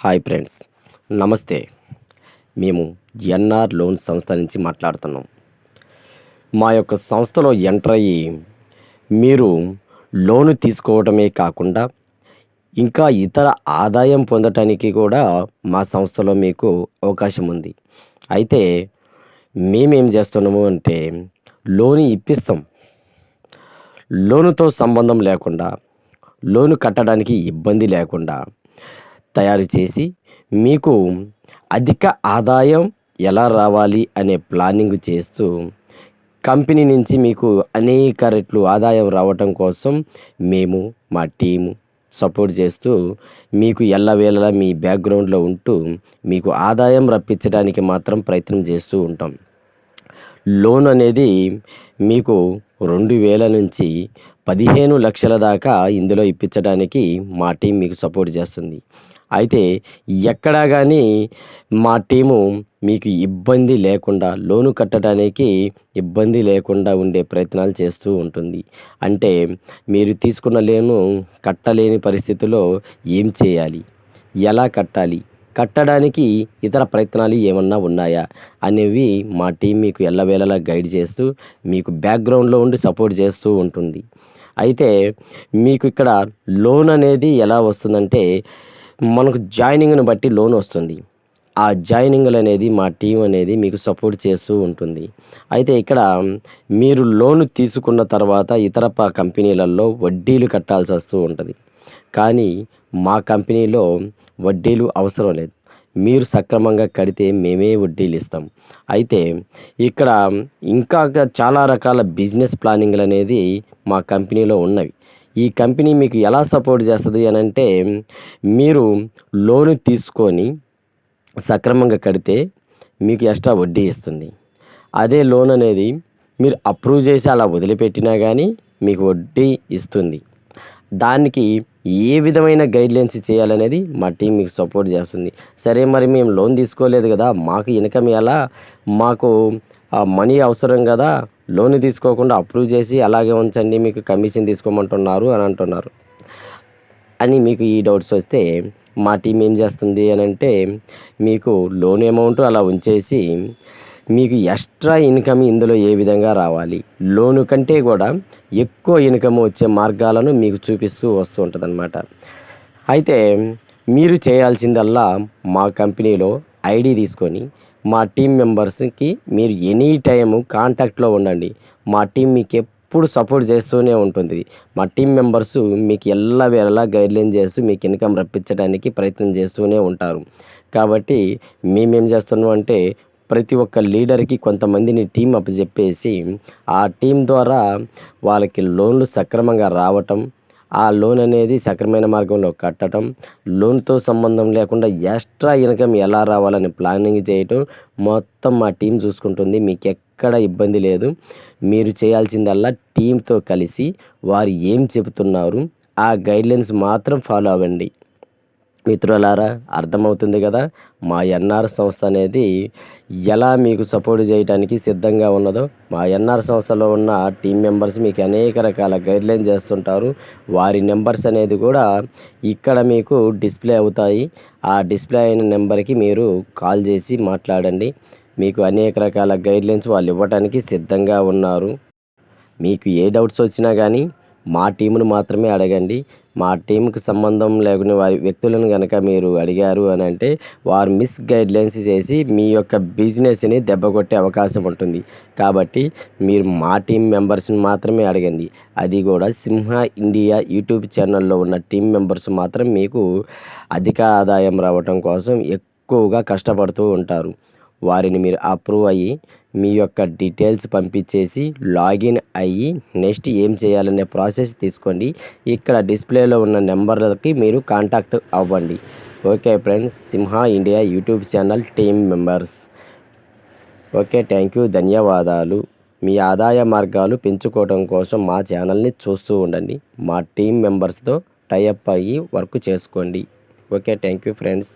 Hi friends నమస్తే. మేము NR loan సంస్థ నుంచి మాట్లాడుతున్నాం. మా యొక్క సంస్థలో ఎంటర్ అయ్యి మీరు లోను తీసుకోవడమే కాకుండా ఇంకా ఇతర ఆదాయం పొందటానికి కూడా మా సంస్థలో మీకు అవకాశం ఉంది. అయితే మేమేం చేస్తున్నాము అంటే లోన్ ఇప్పిస్తాం. లోనుతో సంబంధం లేకుండా లోను కట్టడానికి ఇబ్బంది లేకుండా తయారు చేసి మీకు అధిక ఆదాయం ఎలా రావాలి అనే ప్లానింగ్ చేస్తూ కంపెనీ నుంచి మీకు అనేక రెట్లు ఆదాయం రావటం కోసం మేము మా టీము సపోర్ట్ చేస్తూ మీకు ఎల్లవేళలా మీ బ్యాక్గ్రౌండ్లో ఉంటూ మీకు ఆదాయం రప్పించడానికి మాత్రం ప్రయత్నం చేస్తూ ఉంటాం. లోన్ అనేది మీకు రెండు వేల నుంచి పదిహేను లక్షల దాకా ఇందులో ఇప్పించడానికి మా టీం మీకు సపోర్ట్ చేస్తుంది. అయితే ఎక్కడా కానీ మా టీము మీకు ఇబ్బంది లేకుండా లోను కట్టడానికి ఇబ్బంది లేకుండా ఉండే ప్రయత్నాలు చేస్తూ ఉంటుంది. అంటే మీరు తీసుకున్న లోను కట్టలేని పరిస్థితిలో ఏం చేయాలి? ఎలా కట్టాలి? కట్టడానికి ఇతర ప్రయత్నాలు ఏమన్నా ఉన్నాయా? అనేవి మా టీం మీకు ఎల్లవేళలా గైడ్ చేస్తూ మీకు బ్యాక్గ్రౌండ్లో ఉండి సపోర్ట్ చేస్తూ ఉంటుంది. అయితే మీకు ఇక్కడ లోన్ అనేది ఎలా వస్తుందంటే మనకు జాయినింగ్ని బట్టి లోన్ వస్తుంది. ఆ జాయినింగ్లు అనేది మా టీం అనేది మీకు సపోర్ట్ చేస్తూ ఉంటుంది. అయితే ఇక్కడ మీరు లోన్ తీసుకున్న తర్వాత ఇతర కంపెనీలలో వడ్డీలు కట్టాల్సి వస్తూ ఉంటుంది. కానీ మా కంపెనీలో వడ్డీలు అవసరం లేదు. మీరు సక్రమంగా కడితే మేమే వడ్డీలు ఇస్తాం. అయితే ఇక్కడ ఇంకా చాలా రకాల బిజినెస్ ప్లానింగ్లు అనేది మా కంపెనీలో ఉన్నవి. ఈ కంపెనీ మీకు ఎలా సపోర్ట్ చేస్తుంది అని అంటే మీరు లోను తీసుకొని సక్రమంగా కడితే మీకు ఎక్స్ట్రా వడ్డీ ఇస్తుంది. అదే లోన్ అనేది మీరు అప్రూవ్ చేసి అలా వదిలిపెట్టినా కానీ మీకు వడ్డీ ఇస్తుంది. దానికి ఏ విధమైన గైడ్లైన్స్ చేయాలనేది మా టీం మీకు సపోర్ట్ చేస్తుంది. సరే మరి మేము లోన్ తీసుకోలేదు కదా మాకు ఇన్కమ్ ఎలా? మాకు మనీ అవసరం కదా లోన్ తీసుకోకుండా అప్రూవ్ చేసి అలాగే ఉంచండి మీకు కమిషన్ తీసుకోమంటున్నారు అని అంటున్నారు. అని మీకు ఈ డౌట్స్ వస్తే మా టీం ఏం చేస్తుంది అని అంటే మీకు లోన్ అమౌంట్ అలా ఉంచేసి మీకు ఎక్స్ట్రా ఇన్కమ్ ఇందులో ఏ విధంగా రావాలి? లోను కంటే కూడా ఎక్కువ ఇన్కమ్ వచ్చే మార్గాలను మీకు చూపిస్తూ వస్తూ ఉంటుందన్నమాట. అయితే మీరు చేయాల్సిందల్లా మా కంపెనీలో ఐడి తీసుకొని మా టీం మెంబర్స్కి మీరు ఎనీ టైం కాంటాక్ట్లో ఉండండి. మా టీం మీకు ఎప్పుడు సపోర్ట్ చేస్తూనే ఉంటుంది. మా టీం మెంబర్స్ మీకు ఎలా వేళలా గైడ్లైన్ చేస్తూ మీకు ఇన్కమ్ రప్పించడానికి ప్రయత్నం చేస్తూనే ఉంటారు. కాబట్టి మేమేం చేస్తున్నాం అంటే ప్రతి ఒక్క లీడర్కి కొంతమందిని టీం చెప్పేసి ఆ టీం ద్వారా వాళ్ళకి లోన్లు సక్రమంగా రావటం ఆ లోన్ అనేది సక్రమైన మార్గంలో కట్టడం లోన్తో సంబంధం లేకుండా ఎక్స్ట్రా ఇన్కమ్ ఎలా రావాలని ప్లానింగ్ చేయటం మొత్తం మా టీం చూసుకుంటుంది. మీకు ఎక్కడ ఇబ్బంది లేదు. మీరు చేయాల్సిందల్లా టీంతో కలిసి వారు ఏం చెబుతున్నారు ఆ గైడ్లైన్స్ మాత్రం ఫాలో అవ్వండి. మిత్రులారా అర్థమవుతుంది కదా? మా ఎన్ఆర్ సంస్థ అనేది ఎలా మీకు సపోర్ట్ చేయడానికి సిద్ధంగా ఉన్నదో? మా ఎన్ఆర్ సంస్థలో ఉన్న టీం మెంబర్స్ మీకు అనేక రకాల గైడ్లైన్ చేస్తుంటారు. వారి నెంబర్స్ అనేది కూడా ఇక్కడ మీకు డిస్ప్లే అవుతాయి. ఆ డిస్ప్లే అయిన నెంబర్కి మీరు కాల్ చేసి మాట్లాడండి. మీకు అనేక రకాల గైడ్లైన్స్ వాళ్ళు ఇవ్వడానికి సిద్ధంగా ఉన్నారు. మీకు ఏ డౌట్స్ వచ్చినా కానీ మా టీమును మాత్రమే అడగండి. మా టీంకి సంబంధం లేకుండా వారి వ్యక్తులను కనుక మీరు అడిగారు అని అంటే వారు మిస్ గైడ్లైన్స్ చేసి మీ యొక్క బిజినెస్ని దెబ్బ కొట్టే అవకాశం ఉంటుంది. కాబట్టి మీరు మా టీం మెంబర్స్ని మాత్రమే అడగండి. అది కూడా సింహ ఇండియా యూట్యూబ్ ఛానల్లో ఉన్న టీం మెంబర్స్ మాత్రం మీకు అధిక ఆదాయం రావటం కోసం ఎక్కువగా కష్టపడుతూ ఉంటారు. వారిని మీరు అప్రూవ్ అయ్యి మీ యొక్క డీటెయిల్స్ పంపించేసి లాగిన్ అయ్యి నెక్స్ట్ ఏం చేయాలనే ప్రాసెస్ తీసుకోండి. ఇక్కడ డిస్ప్లేలో ఉన్న నెంబర్లకి మీరు కాంటాక్ట్ అవ్వండి. Okay friends Simha India YouTube channel team members okay thank you ధన్యవాదాలు. మీ ఆదాయ మార్గాలు పెంచుకోవడం కోసం మా ఛానల్ని చూస్తూ ఉండండి. మా టీం మెంబర్స్తో టైఅప్ అయ్యి వర్క్ చేసుకోండి. Okay thank you friends